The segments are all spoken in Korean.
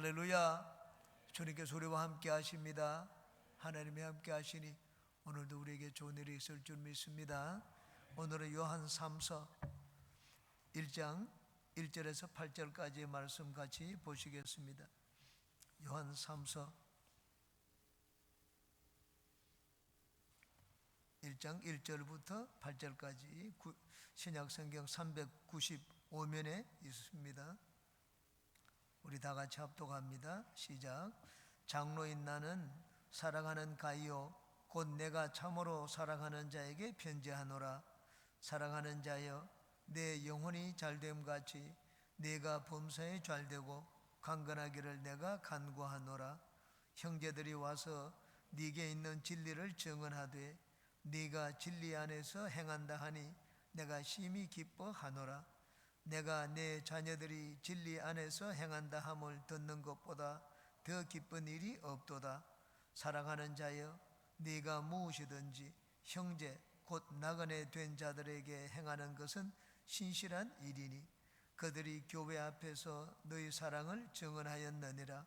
할렐루야. 주님께서 우리와 함께 하십니다. 하나님이 함께 하시니 오늘도 우리에게 좋은 일이 있을 줄 믿습니다. 오늘은 요한 3서 1장 1절에서 8절까지의 말씀 같이 보시겠습니다. 요한 3서 1장 1절부터 8절까지 신약 성경 395면에 있습니다. 우리 다 같이 합독합니다. 시작. 장로인 나는 사랑하는 가이오 곧 내가 참으로 사랑하는 자에게 편지하노라. 사랑하는 자여 내 영혼이 잘됨 같이 내가 범사에 잘되고 강건하기를 내가 간구하노라. 형제들이 와서 네게 있는 진리를 증언하되 네가 진리 안에서 행한다 하니 내가 심히 기뻐하노라. 내가 내 자녀들이 진리 안에서 행한다 함을 듣는 것보다 더 기쁜 일이 없도다. 사랑하는 자여, 네가 무엇이든지 형제 곧 나그네 된 자들에게 행하는 것은 신실한 일이니 그들이 교회 앞에서 너희 사랑을 증언하였느니라.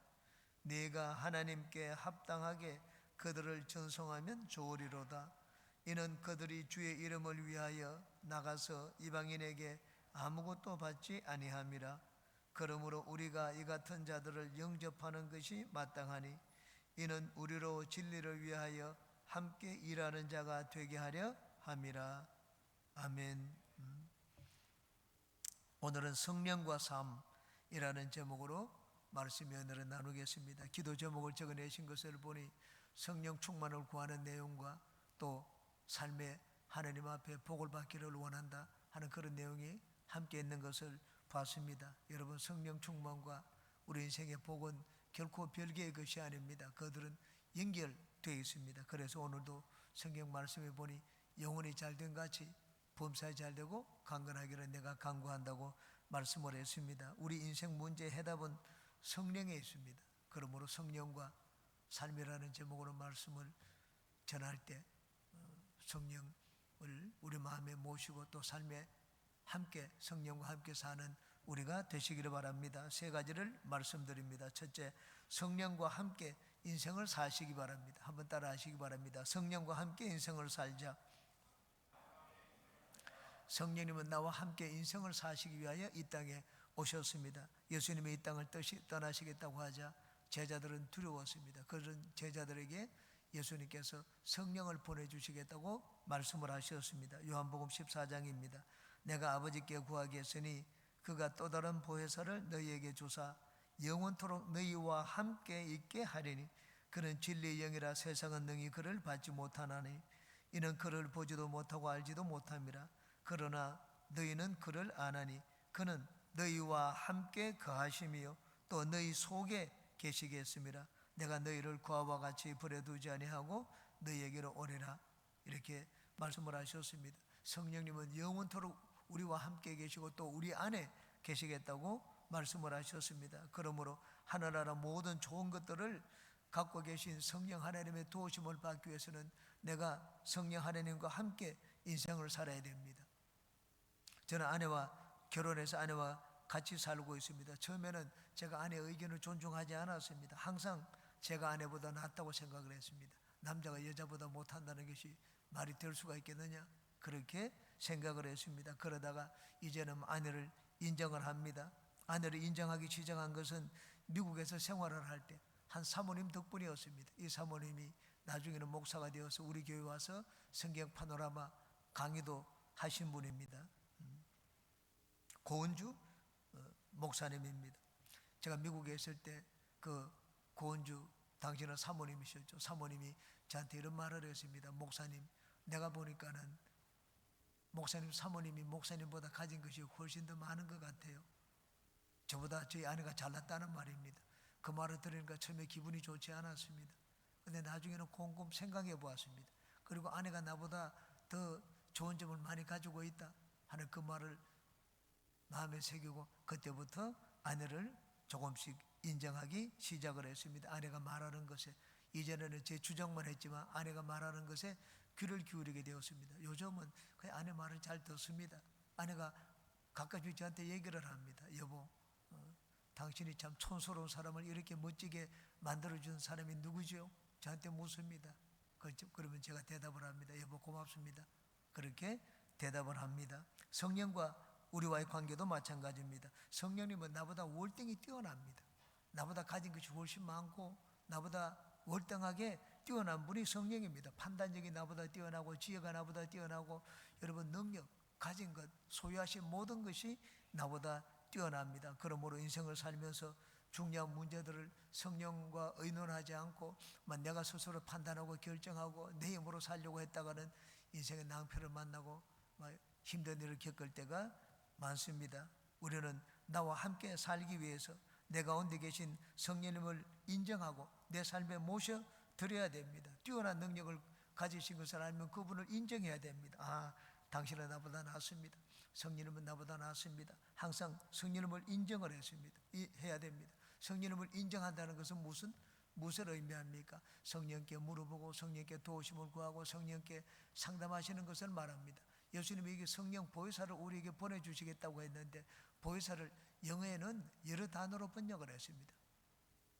네가 하나님께 합당하게 그들을 전송하면 좋으리로다. 이는 그들이 주의 이름을 위하여 나가서 이방인에게 아무것도 받지 아니함이라. 그러므로 우리가 이 같은 자들을 영접하는 것이 마땅하니 이는 우리로 진리를 위하여 함께 일하는 자가 되게 하려 함이라. 아멘. 음. 오늘은 성령과 삶이라는 제목으로 말씀이 오늘은 나누겠습니다. 기도 제목을 적어내신 것을 보니 성령 충만을 구하는 내용과 또 삶의 하나님 앞에 복을 받기를 원한다 하는 그런 내용이 함께 있는 것을 봤습니다. 여러분 성령 충만과 우리 인생의 복은 결코 별개의 것이 아닙니다. 그들은 연결되어 있습니다. 그래서 오늘도 성경 말씀에 보니 영혼이 잘 된 같이 범사에 잘 되고 강건하기를 내가 강구한다고 말씀을 했습니다. 우리 인생 문제의 해답은 성령에 있습니다. 그러므로 성령과 삶이라는 제목으로 말씀을 전할 때 어, 성령을 우리 마음에 모시고 또 삶에 함께 성령과 함께 사는 우리가 되시기를 바랍니다. 세 가지를 말씀드립니다. 첫째, 성령과 함께 인생을 사시기 바랍니다. 한번 따라 하시기 바랍니다. 성령과 함께 인생을 살자. 성령님은 나와 함께 인생을 사시기 위하여 이 땅에 오셨습니다. 예수님이 이 땅을 떠나시겠다고 하자 제자들은 두려웠습니다. 그런 제자들에게 예수님께서 성령을 보내주시겠다고 말씀을 하셨습니다. 요한복음 14장입니다. 내가 아버지께 구하겠으니 그가 또 다른 보혜사를 너희에게 주사 영원토록 너희와 함께 있게 하리니 그는 진리의 영이라 세상은 능히 그를 받지 못하나니 이는 그를 보지도 못하고 알지도 못함이라. 그러나 너희는 그를 아나니 그는 너희와 함께 거하심이요 또 너희 속에 계시겠습니다. 내가 너희를 그와 같이 버려 두지 아니하고 너희에게로 오리라. 이렇게 말씀을 하셨습니다. 성령님은 영원토록 우리와 함께 계시고 또 우리 안에 계시겠다고 말씀을 하셨습니다. 그러므로 하늘나라 모든 좋은 것들을 갖고 계신 성령 하나님의 도우심을 받기 위해서는 내가 성령 하나님과 함께 인생을 살아야 됩니다. 저는 아내와 결혼해서 아내와 같이 살고 있습니다. 처음에는 제가 아내의 의견을 존중하지 않았습니다. 항상 제가 아내보다 낫다고 생각을 했습니다. 남자가 여자보다 못한다는 것이 말이 될 수가 있겠느냐? 그렇게 생각을 했습니다. 그러다가 이제는 아내를 인정을 합니다. 아내를 인정하기 시작한 것은 미국에서 생활을 할 때 한 사모님 덕분이었습니다. 이 사모님이 나중에는 목사가 되어서 우리 교회 와서 성경 파노라마 강의도 하신 분입니다. 음. 고은주 어, 목사님입니다. 제가 미국에 있을 때 그 고은주 당신은 사모님이셨죠. 사모님이 저한테 이런 말을 했습니다. 목사님, 내가 보니까는 목사님 사모님이 목사님보다 가진 것이 훨씬 더 많은 것 같아요. 저보다 저희 아내가 잘났다는 말입니다. 그 말을 들으니까 처음에 기분이 좋지 않았습니다. 근데 나중에는 곰곰 생각해 보았습니다. 그리고 아내가 나보다 더 좋은 점을 많이 가지고 있다 하는 그 말을 마음에 새기고 그때부터 아내를 조금씩 인정하기 시작을 했습니다. 아내가 말하는 것에 이전에는 제 주장만 했지만 아내가 말하는 것에 귀를 기울이게 되었습니다. 요즘은 그 아내 말을 잘 듣습니다. 아내가 가까이 저한테 얘기를 합니다. 여보, 어, 당신이 참 촌스러운 사람을 이렇게 멋지게 만들어준 사람이 누구죠? 저한테 묻습니다. 그- 그러면 제가 대답을 합니다. 여보 고맙습니다. 그렇게 대답을 합니다. 성령과 우리와의 관계도 마찬가지입니다. 성령님은 나보다 월등히 뛰어납니다. 나보다 가진 것이 훨씬 많고 나보다 월등하게 뛰어난 분이 성령입니다. 판단력이 나보다 뛰어나고 지혜가 나보다 뛰어나고 여러분 능력 가진 것 소유하신 모든 것이 나보다 뛰어납니다. 그러므로 인생을 살면서 중요한 문제들을 성령과 의논하지 않고 막 내가 스스로 판단하고 결정하고 내 힘으로 살려고 했다가는 인생의 낭패를 만나고 막 힘든 일을 겪을 때가 많습니다. 우리는 나와 함께 살기 위해서 내 가운데 계신 성령님을 인정하고 내 삶에 모셔 드려야 됩니다. 뛰어난 능력을 가지신 것을 알면 그분을 인정해야 됩니다. 아, 당신은 나보다 낫습니다. 성령님은 나보다 낫습니다. 항상 성령님을 인정을 했습니다. 이- 해야 됩니다. 성령님을 인정한다는 것은 무슨 무엇을 의미합니까? 성령께 물어보고 성령께 도우심을 구하고 성령께 상담하시는 것을 말합니다. 예수님이 성령 보혜사를 우리에게 보내주시겠다고 했는데 보혜사를 영어에는 여러 단어로 번역을 했습니다.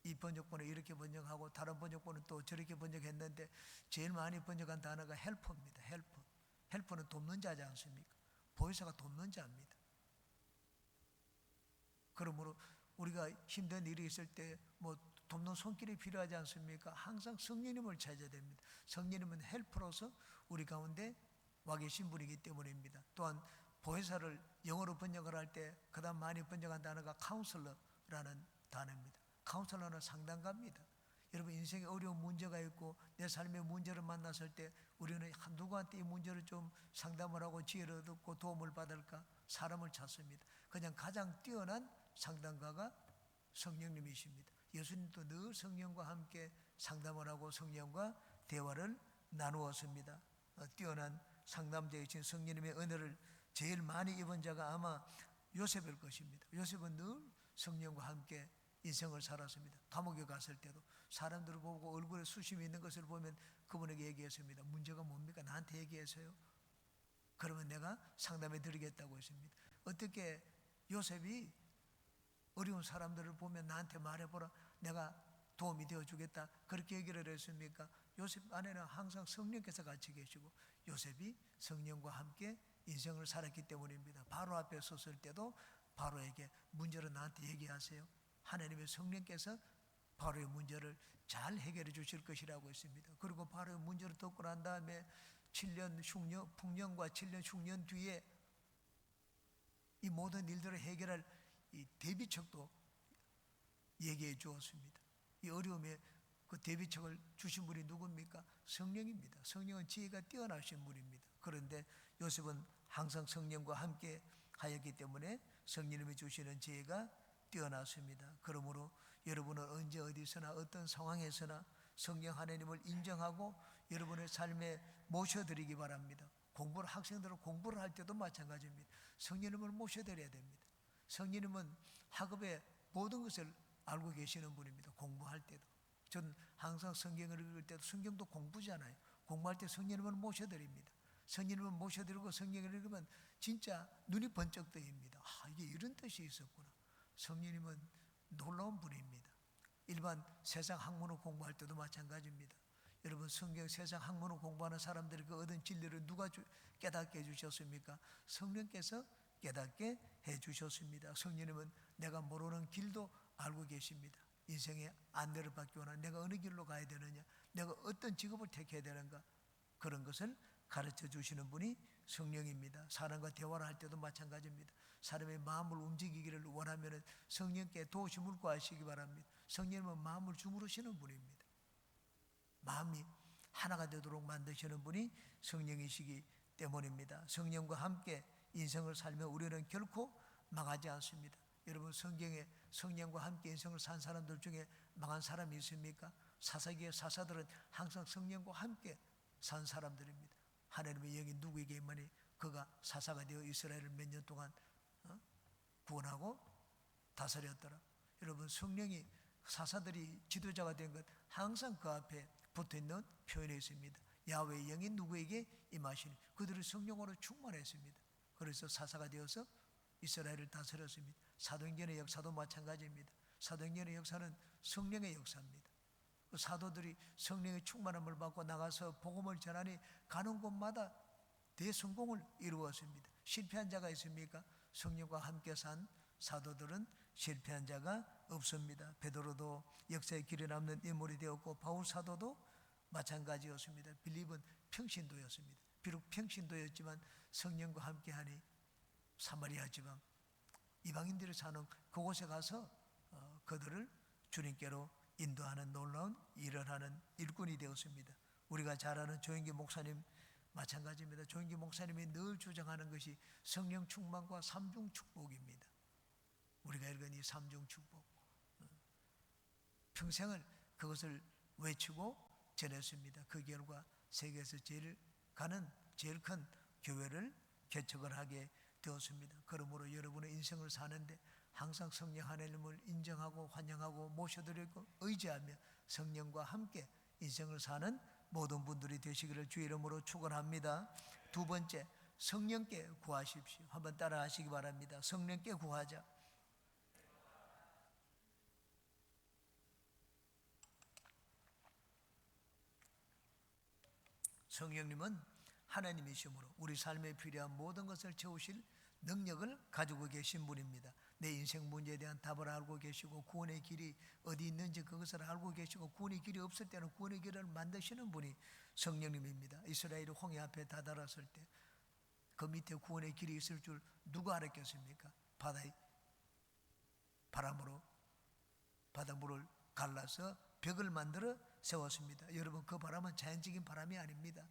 이 번역본은 이렇게 번역하고 다른 번역본은 또 저렇게 번역했는데 제일 많이 번역한 단어가 헬퍼입니다. 헬퍼. 헬퍼는 돕는 자지 않습니까? 보혜사가 돕는 자입니다. 그러므로 우리가 힘든 일이 있을 때 뭐 돕는 손길이 필요하지 않습니까? 항상 성령님을 찾아야 됩니다. 성령님은 헬퍼로서 우리 가운데 와 계신 분이기 때문입니다. 또한 보혜사를 영어로 번역을 할 때 그다음 많이 번역한 단어가 카운슬러라는 단어입니다. 카운슬러는 상담가입니다. 여러분 인생에 어려운 문제가 있고 내 삶의 문제를 만났을 때 우리는 한 누구한테 이 문제를 좀 상담을 하고 지혜를 얻고 도움을 받을까 사람을 찾습니다. 그냥 가장 뛰어난 상담가가 성령님이십니다. 예수님도 늘 성령과 함께 상담을 하고 성령과 대화를 나누었습니다. 어, 뛰어난 상담자이신 성령님의 은혜를 제일 많이 입은 자가 아마 요셉일 것입니다. 요셉은 늘 성령과 함께 인생을 살았습니다. 감옥에 갔을 때도 사람들을 보고 얼굴에 수심이 있는 것을 보면 그분에게 얘기했습니다. 문제가 뭡니까? 나한테 얘기해서요. 그러면 내가 상담해 드리겠다고 했습니다. 어떻게 요셉이 어려운 사람들을 보면 나한테 말해보라. 내가 도움이 되어 주겠다. 그렇게 얘기를 했습니까? 요셉 안에는 항상 성령께서 같이 계시고 요셉이 성령과 함께 인생을 살았기 때문입니다. 바로 앞에 섰을 때도 바로에게 문제를 나한테 얘기하세요. 하나님의 성령께서 바로의 문제를 잘 해결해 주실 것이라고 했습니다. 그리고 바로의 문제를 듣고 난 다음에 7년 흉년, 풍년과 7년 흉년 뒤에 이 모든 일들을 해결할 이 대비책도 얘기해 주었습니다. 이 어려움에 그 대비책을 주신 분이 누굽니까? 성령입니다. 성령은 지혜가 뛰어나신 분입니다. 그런데 요셉은 항상 성령과 함께 하였기 때문에 성령님이 주시는 지혜가 뛰어났습니다. 그러므로 여러분은 언제 어디서나 어떤 상황에서나 성령 하나님을 인정하고 여러분의 삶에 모셔드리기 바랍니다. 공부를 학생들은 공부를 할 때도 마찬가지입니다. 성령님을 모셔드려야 됩니다. 성령님은 학업의 모든 것을 알고 계시는 분입니다. 공부할 때도. 전 항상 성경을 읽을 때도 성경도 공부잖아요. 공부할 때 성령님을 모셔드립니다. 성령님을 모셔드리고 성경을 읽으면 진짜 눈이 번쩍 뜨입니다. 아, 이게 이런 뜻이 있었구나. 성령님은 놀라운 분입니다. 일반 세상 학문을 공부할 때도 마찬가지입니다. 여러분 성경 세상 학문을 공부하는 사람들이 그 얻은 진리를 누가 주, 깨닫게 해주셨습니까? 성령께서 깨닫게 해주셨습니다. 성령님은 내가 모르는 길도 알고 계십니다. 인생의 안내를 받기 원하 내가 어느 길로 가야 되느냐, 내가 어떤 직업을 택해야 되는가 그런 것을 가르쳐 주시는 분이 성령입니다. 사람과 대화를 할 때도 마찬가지입니다. 사람의 마음을 움직이기를 원하면 성령께 도우심을 구하시기 바랍니다. 성령님은 마음을 주무르시는 분입니다. 마음이 하나가 되도록 만드시는 분이 성령이시기 때문입니다. 성령과 함께 인생을 살며 우리는 결코 망하지 않습니다. 여러분 성경에 성령과 함께 인생을 산 사람들 중에 망한 사람이 있습니까? 사사기의 사사들은 항상 성령과 함께 산 사람들입니다. 하나님의 영이 누구에게 임하니 그가 사사가 되어 이스라엘을 몇 년 동안 어? 구원하고 다스렸더라. 여러분 성령이 사사들이 지도자가 된 것 항상 그 앞에 붙어 있는 표현이 있습니다. 야훼의 영이 누구에게 임하시니 그들은 성령으로 충만했습니다. 그래서 사사가 되어서 이스라엘을 다스렸습니다. 사도행전의 역사도 마찬가지입니다. 사도행전의 역사는 성령의 역사입니다. 그 사도들이 성령의 충만함을 받고 나가서 복음을 전하니 가는 곳마다 대성공을 이루었습니다. 실패한 자가 있습니까? 성령과 함께 산 사도들은 실패한 자가 없습니다. 베드로도 역사의 길에 남는 인물이 되었고 바울 사도도 마찬가지였습니다. 빌립은 평신도였습니다. 비록 평신도였지만 성령과 함께하니 사마리아 지방 이방인들이 사는 그곳에 가서 어, 그들을 주님께로 인도하는 놀라운 일을 하는 일꾼이 되었습니다. 우리가 잘 아는 조영기 목사님 마찬가지입니다. 조영기 목사님이 늘 주장하는 것이 성령 충만과 삼중 축복입니다. 우리가 읽은 이 삼중 축복 어, 평생을 그것을 외치고 전했습니다. 그 결과 세계에서 제일 가는 제일 큰 교회를 개척을 하게 되었습니다. 그러므로 여러분의 인생을 사는데 항상 성령 하나님을 인정하고 환영하고 모셔드리고 의지하며 성령과 함께 인생을 사는 모든 분들이 되시기를 주 이름으로 축원합니다. 두 번째 성령께 구하십시오. 한번 따라하시기 바랍니다. 성령께 구하자. 성령님은 하나님이시므로 우리 삶에 필요한 모든 것을 채우실 능력을 가지고 계신 분입니다. 내 인생 문제에 대한 답을 알고 계시고 구원의 길이 어디 있는지 그것을 알고 계시고 구원의 길이 없을 때는 구원의 길을 만드시는 분이 성령님입니다. 이스라엘이 홍해 앞에 다다랐을 때 그 밑에 구원의 길이 있을 줄 누가 알았겠습니까? 바다의 바람으로 바닷물을 갈라서 벽을 만들어 세웠습니다. 여러분 그 바람은 자연적인 바람이 아닙니다.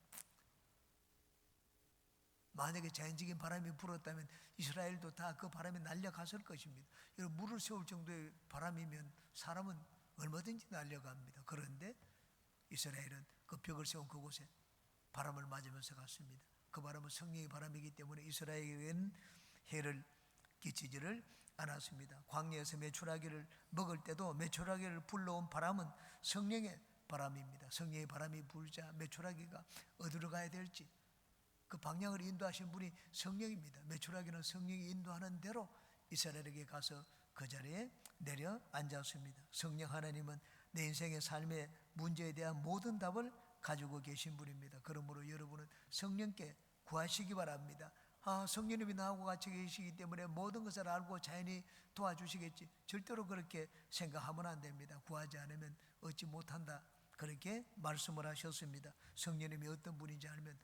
만약에 자연적인 바람이 불었다면 이스라엘도 다 그 바람에 날려갔을 것입니다. 여러분 물을 세울 정도의 바람이면 사람은 얼마든지 날려갑니다. 그런데 이스라엘은 그 벽을 세운 그곳에 바람을 맞으면서 갔습니다. 그 바람은 성령의 바람이기 때문에 이스라엘에게는 해를 끼치지를 않았습니다. 광야에서 메추라기를 먹을 때도 메추라기를 불러온 바람은 성령의 바람입니다. 성령의 바람이 불자 메추라기가 어디로 가야 될지 그 방향을 인도하신 분이 성령입니다. 메추라기는 성령이 인도하는 대로 이스라엘에게 가서 그 자리에 내려 앉았습니다. 성령 하나님은 내 인생의 삶의 문제에 대한 모든 답을 가지고 계신 분입니다. 그러므로 여러분은 성령께 구하시기 바랍니다. 아, 성령님이 나하고 같이 계시기 때문에 모든 것을 알고 자연히 도와주시겠지. 절대로 그렇게 생각하면 안 됩니다. 구하지 않으면 얻지 못한다. 그렇게 말씀을 하셨습니다. 성령님이 어떤 분인지 알면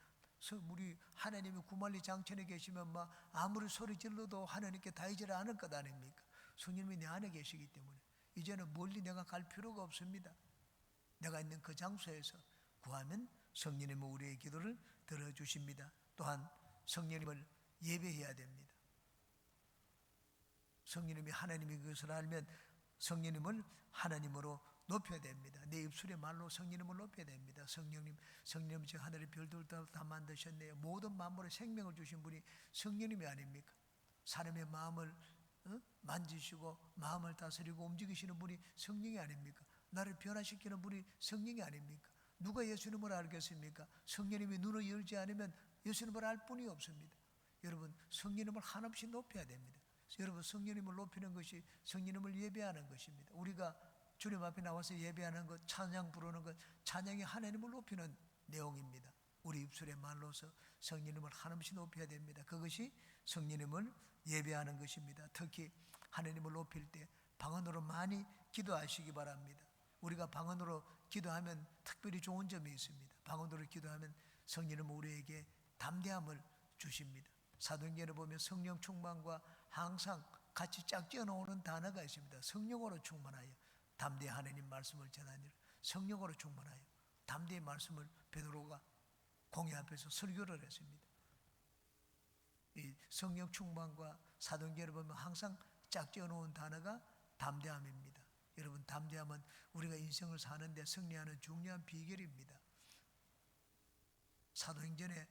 우리 하나님이 구말리 장천에 계시면 막 아무리 소리 질러도 하나님께 다이질 않을 것 아닙니까? 성령님이 내 안에 계시기 때문에 이제는 멀리 내가 갈 필요가 없습니다. 내가 있는 그 장소에서 구하면 성령님은 우리의 기도를 들어주십니다. 또한 성령님을 예배해야 됩니다. 성령님이 하나님인 것을 알면 성령님을 하나님으로 높여야 됩니다. 내 입술의 말로 성령님을 높여야 됩니다. 성령님, 성령님 저 하늘의 별들도 다 만드셨네요. 모든 만물에 생명을 주신 분이 성령님이 아닙니까? 사람의 마음을 어? 만지시고 마음을 다스리고 움직이시는 분이 성령이 아닙니까? 나를 변화시키는 분이 성령이 아닙니까? 누가 예수님을 알겠습니까? 성령님이 눈을 열지 않으면 예수님을 알 뿐이 없습니다. 여러분 성령님을 한없이 높여야 됩니다. 여러분 성령님을 높이는 것이 성령님을 예배하는 것입니다. 우리가 주님 앞에 나와서 예배하는 것, 찬양 부르는 것, 찬양이 하나님을 높이는 내용입니다. 우리 입술의 말로서 성령님을 한없이 높여야 됩니다. 그것이 성령님을 예배하는 것입니다. 특히 하나님을 높일 때 방언으로 많이 기도하시기 바랍니다. 우리가 방언으로 기도하면 특별히 좋은 점이 있습니다. 방언으로 기도하면 성령은 우리에게 담대함을 주십니다. 사도행전에 보면 성령 충만과 항상 같이 짝지어 놓는 단어가 있습니다. 성령으로 충만하여 담대 하나님 말씀을 전하니 성령으로 충만하여 담대의 말씀을 베드로가 공회 앞에서 설교를 했습니다. 이 성령 충만과 사도행전을 보면 항상 짝지어 놓은 단어가 담대함입니다. 여러분 담대함은 우리가 인생을 사는데 승리하는 중요한 비결입니다. 사도행전에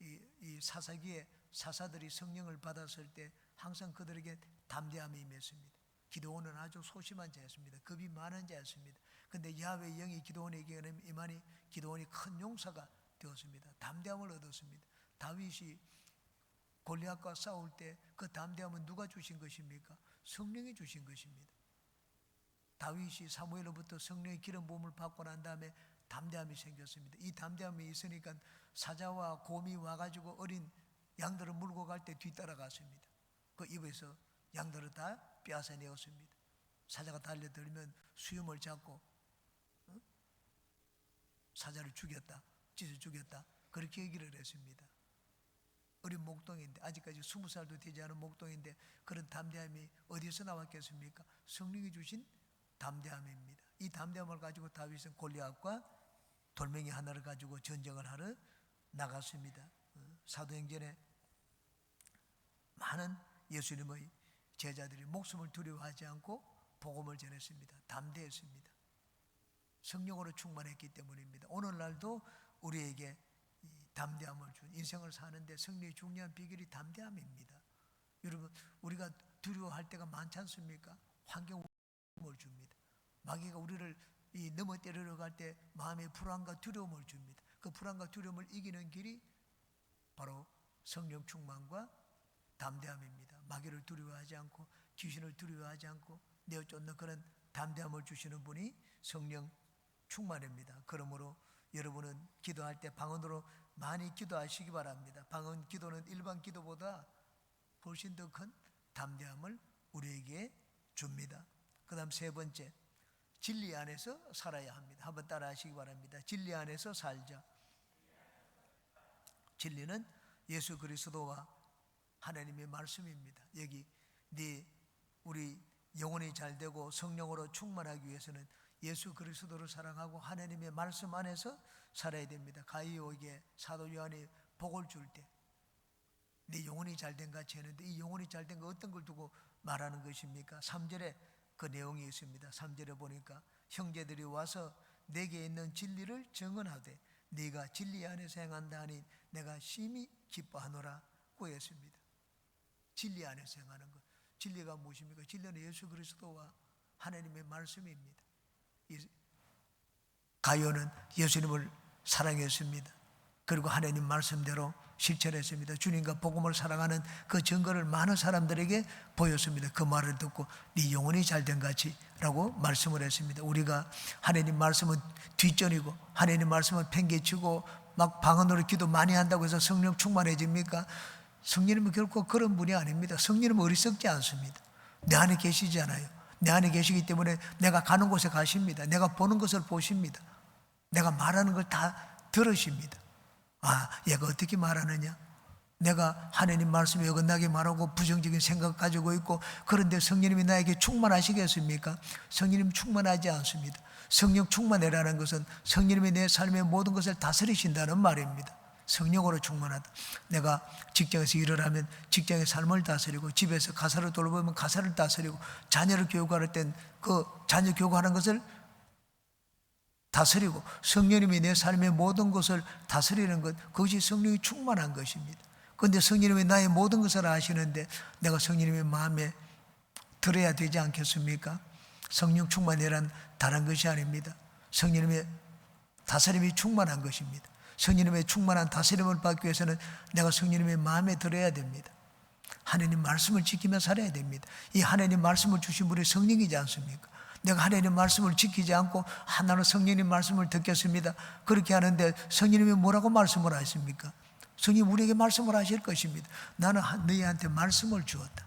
이, 이 사사기에 사사들이 성령을 받았을 때 항상 그들에게 담대함이 임했습니다. 기도원은 아주 소심한 자였습니다. 겁이 많은 자였습니다. 근데 야훼 영이 기도원에게 임하니 기도원이 큰 용사가 되었습니다. 담대함을 얻었습니다. 다윗이 골리앗과 싸울 때 그 담대함은 누가 주신 것입니까? 성령이 주신 것입니다. 다윗이 사무엘로부터 성령의 기름 부음을 받고 난 다음에 담대함이 생겼습니다. 이 담대함이 있으니까 사자와 곰이 와가지고 어린 양들을 물고 갈 때 뒤따라갔습니다. 그 입에서 양들을 다 빼앗아 내었습니다. 사자가 달려들면 수염을 잡고 어? 사자를 죽였다, 찢어 죽였다 그렇게 얘기를 했습니다. 어린 목동인데 아직까지 스무 살도 되지 않은 목동인데 그런 담대함이 어디서 나왔겠습니까? 성령이 주신 담대함입니다. 이 담대함을 가지고 다윗은 골리앗과 돌멩이 하나를 가지고 전쟁을 하러 나갔습니다. 어, 사도행전에 많은 예수님의 제자들이 목숨을 두려워하지 않고 복음을 전했습니다. 담대했습니다. 성령으로 충만했기 때문입니다. 오늘날도 우리에게 이 담대함을 준 인생을 사는데 승리의 중요한 비결이 담대함입니다. 여러분 우리가 두려워할 때가 많지 않습니까? 환경을 줍니다. 마귀가 우리를 이 넘어 때리러 갈 때 마음의 불안과 두려움을 줍니다. 그 불안과 두려움을 이기는 길이 바로 성령 충만과 담대함입니다. 마귀를 두려워하지 않고 귀신을 두려워하지 않고 내어 쫓는 그런 담대함을 주시는 분이 성령 충만입니다. 그러므로 여러분은 기도할 때 방언으로 많이 기도하시기 바랍니다. 방언 기도는 일반 기도보다 훨씬 더 큰 담대함을 우리에게 줍니다. 그 다음 세 번째 진리 안에서 살아야 합니다. 한번 따라 하시기 바랍니다. 진리 안에서 살자. 진리는 예수 그리스도와 하나님의 말씀입니다. 여기 네 우리 영혼이 잘 되고 성령으로 충만하기 위해서는 예수 그리스도를 사랑하고 하나님의 말씀 안에서 살아야 됩니다. 가이오에게 사도 요한이 복을 줄 때 네 영혼이 잘된 같이 했는데 이 영혼이 잘된 거 어떤 걸 두고 말하는 것입니까? 3절에 그 내용이 있습니다. 3절에 보니까 형제들이 와서 내게 있는 진리를 증언하되 네가 진리 안에서 행한다 하니 내가 심히 기뻐하노라 고했습니다. 진리 안에서 행하는 것. 진리가 무엇입니까? 진리는 예수 그리스도와 하나님의 말씀입니다. 이 가요는 예수님을 사랑했습니다. 그리고 하나님 말씀대로 실천했습니다. 주님과 복음을 사랑하는 그 증거를 많은 사람들에게 보였습니다. 그 말을 듣고 네 영혼이 잘된 같이라고 말씀을 했습니다. 우리가 하나님 말씀은 뒷전이고 하나님 말씀은 팽개치고 막 방언으로 기도 많이 한다고 해서 성령 충만해집니까? 성령님은 결코 그런 분이 아닙니다. 성령님은 어리석지 않습니다. 내 안에 계시지 않아요. 내 안에 계시기 때문에 내가 가는 곳에 가십니다. 내가 보는 것을 보십니다. 내가 말하는 걸 다 들으십니다. 아, 얘가 어떻게 말하느냐? 내가 하나님 말씀에 어긋나게 말하고 부정적인 생각 가지고 있고 그런데 성령님이 나에게 충만하시겠습니까? 성령님 충만하지 않습니다. 성령 충만해라는 것은 성령님이 내 삶의 모든 것을 다스리신다는 말입니다. 성령으로 충만하다. 내가 직장에서 일을 하면 직장의 삶을 다스리고 집에서 가사를 돌보면 가사를 다스리고 자녀를 교육할 땐 그 자녀 교육하는 것을 다스리고 성령님이 내 삶의 모든 것을 다스리는 것 그것이 성령이 충만한 것입니다. 그런데 성령님이 나의 모든 것을 아시는데 내가 성령님의 마음에 들어야 되지 않겠습니까? 성령 충만이란 다른 것이 아닙니다. 성령님의 다스림이 충만한 것입니다. 성령님의 충만한 다스림을 받기 위해서는 내가 성령님의 마음에 들어야 됩니다. 하나님 말씀을 지키며 살아야 됩니다. 이 하나님 말씀을 주신 분이 성령이지 않습니까? 내가 하나님 말씀을 지키지 않고 하나는 성령님 말씀을 듣겠습니다. 그렇게 하는데 성령님이 뭐라고 말씀을 하십니까? 성령 우리에게 말씀을 하실 것입니다. 나는 너희한테 말씀을 주었다.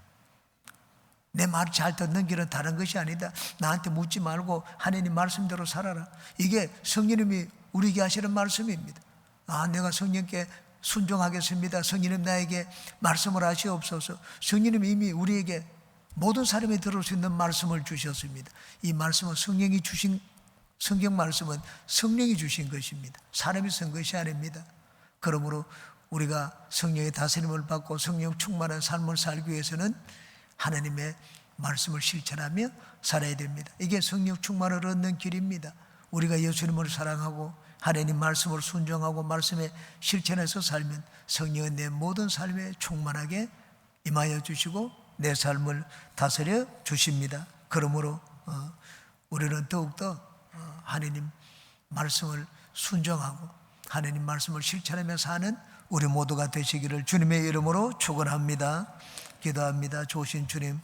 내 말을 잘 듣는 길은 다른 것이 아니다. 나한테 묻지 말고 하나님 말씀대로 살아라. 이게 성령님이 우리에게 하시는 말씀입니다. 아, 내가 성령께 순종하겠습니다. 성령님 나에게 말씀을 하시옵소서. 성령님 이미 우리에게 모든 사람이 들을 수 있는 말씀을 주셨습니다. 이 말씀은 성령이 주신 성경 말씀은 성령이 주신 것입니다. 사람이 쓴 것이 아닙니다. 그러므로 우리가 성령의 다스림을 받고 성령 충만한 삶을 살기 위해서는 하나님의 말씀을 실천하며 살아야 됩니다. 이게 성령 충만을 얻는 길입니다. 우리가 예수님을 사랑하고 하나님 말씀을 순종하고 말씀에 실천해서 살면 성령은 내 모든 삶에 충만하게 임하여 주시고 내 삶을 다스려 주십니다. 그러므로 어, 우리는 더욱더 어, 하나님 말씀을 순종하고 하나님 말씀을 실천하며 사는 우리 모두가 되시기를 주님의 이름으로 축원합니다. 기도합니다. 조신 주님.